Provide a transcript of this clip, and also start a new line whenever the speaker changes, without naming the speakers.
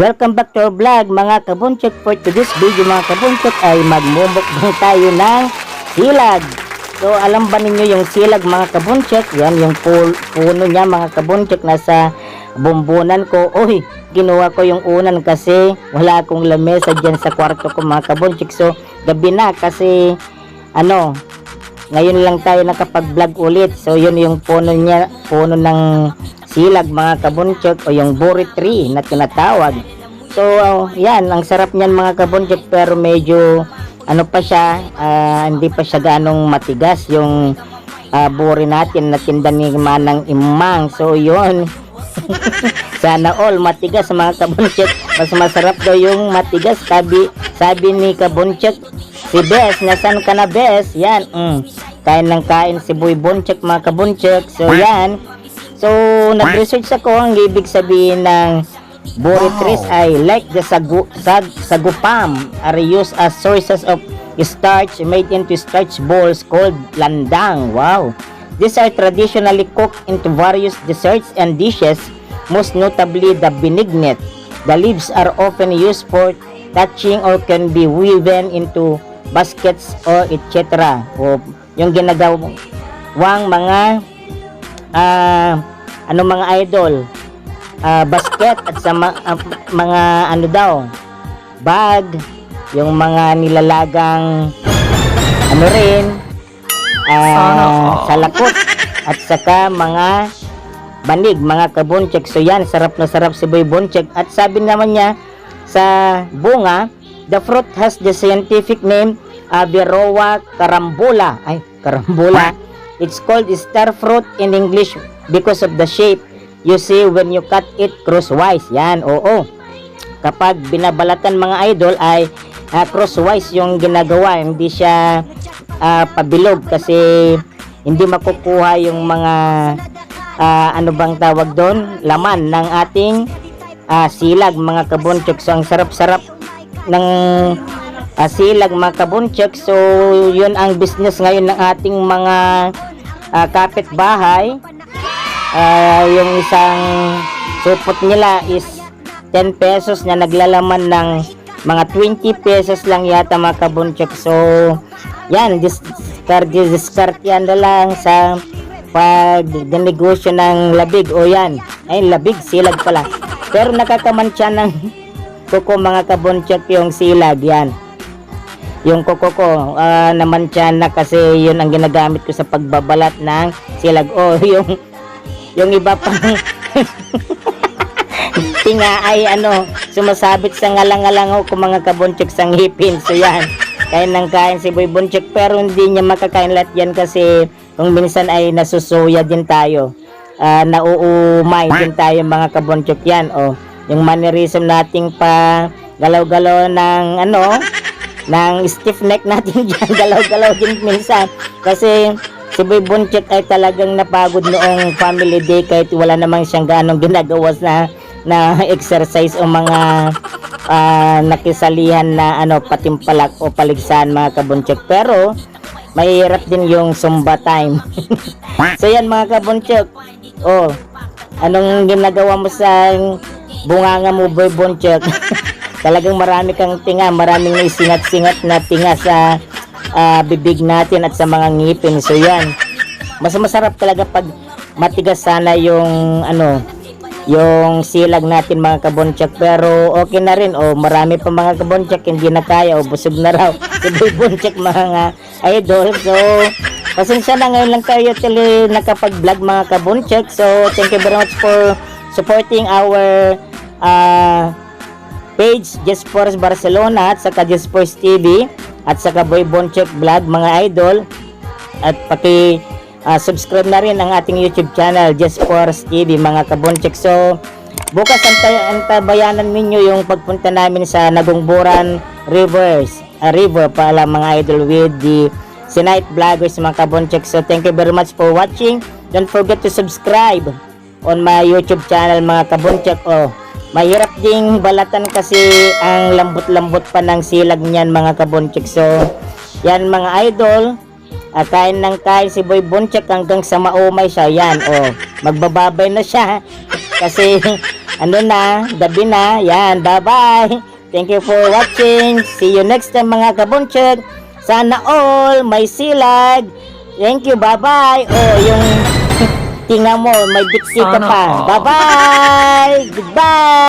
Welcome back to our vlog mga kabunchok. For today's video mga kabunchok ay magmumukbang tayo ng silag. So alam ba ninyo yung silag mga kabunchok? Yan yung puno niya mga kabunchok nasa bumbunan ko. Uy, ginawa ko yung unan kasi wala akong lamesa dyan sa kwarto ko mga kabunchok. So gabi na kasi ano, ngayon lang tayo nakapag-vlog ulit. So yun yung puno niya, puno ng silag mga kabunchok o yung buri tree na tinatawag. So uh, yan, ang sarap niyan mga kabunchok pero medyo ano pa siya, ah, hindi pa siya ganong matigas yung uh, buri natin na tinda ni Manang Imang. So yun, sana all matigas mga kabunchok. Mas masarap daw yung matigas. Sabi, sabi ni kabunchok, si Bes, nasan ka na Bes? Yan, mm. Kain ng kain si Boy Bunchok mga kabunchok. So yan. So nag-research ako ang ibig sabihin ng Boritris ay like the sagu, sag, sagupam are used as sources of starch made into starch balls called landang. Wow. These are traditionally cooked into various desserts and dishes, most notably the benignet. The leaves are often used for touching or can be woven into baskets or etc. O yung ginagawang mga ah ano mga idol? Ah, basket at sa ma- ah, mga ano daw? Bag yung mga nilalagang ano rin? Ah, salakot at saka mga banig mga kabunchek. So yan sarap na sarap si Boy Bonchek at sabi naman niya sa bunga the fruit has the scientific name Averroa carambola ay carambola it's called star fruit in English because of the shape. You see when you cut it crosswise yan oo. Kapag binabalatan mga idol ay ah, crosswise yung ginagawa hindi siya ah, pabilog kasi hindi makukuha yung mga ah, ano bang tawag doon? Laman ng ating ah, silag mga kabunchok. So ang sarap-sarap ng ah, silag mga kabunchok. So yun ang business ngayon ng ating mga ah, kapitbahay Ah, yung isang supot nila is 10 pesos na naglalaman ng mga 20 pesos lang yata mga kabunchok. So, yan, discard, discard yan na lang sa pag negosyo ng labig. O yan, ay labig, silag pala. Pero nakakamansya ng kuko mga kabunchok yung silag, yan. Yung kuko ko, ah, naman siya na kasi yun ang ginagamit ko sa pagbabalat ng silag. O, yung yung iba pang tinga ay ano, sumasabit sa ngalang-alangaw ko mga kabunchik sa ngipin. So yan, kain ng kain si Boy Bunchik pero hindi niya makakain lahat yan kasi kung minsan ay nasusuya din tayo. Ah, nauumay din tayo mga kabunchik yan. O, yung mannerism nating pa galaw-galaw ng ano, ng stiff neck natin dyan, galaw-galaw din minsan. Kasi si Boy Bunchik ay talagang napagod noong family day kahit wala namang siyang ganong ginagawa na na exercise o mga ah, nakisalihan na ano patimpalak o paligsahan mga kabunchik pero mahirap din yung Zumba time. So yan mga kabunchik oh anong ginagawa mo sa bunganga mo boy bunchik talagang marami kang tinga maraming singat-singat na tinga sa ah, bibig natin at sa mga ngipin. So yan. Mas masarap talaga pag matigas sana yung ano yung silag natin mga kabonchak. Pero okay na rin. O marami pa mga kabonchak. Hindi na kaya. O busog na raw. Si bonchak mga idol. So pasensya na ngayon lang tayo tili nakapag vlog mga kabonchak. So thank you very much for supporting our uh, page Just Force Barcelona at saka Just Force TV at saka Boy Bonchek Vlog mga idol. At paki ah, subscribe na rin ang ating YouTube channel Just Force TV mga kabonchek so bukas antay antabayanan ninyo yung pagpunta namin sa Nagungburan Rivers ah, River pala mga idol with the Sinite Vloggers mga kabonchek so thank you very much for watching. Don't forget to subscribe on my YouTube channel mga kabunchak oh mahirap ding balatan kasi ang lambot-lambot pa ng silag niyan mga kabunchak so yan mga idol Ah, kain ng kain si Boy Bunchak hanggang sa maumay siya yan oh magbababay na siya kasi ano na, gabi na. Yan, bye-bye. Thank you for watching. See you next time mga kabunchek. Sana all may silag. Thank you, bye-bye. Oh, yung tinga mo, may diksi ka pa. Bye-bye. Goodbye.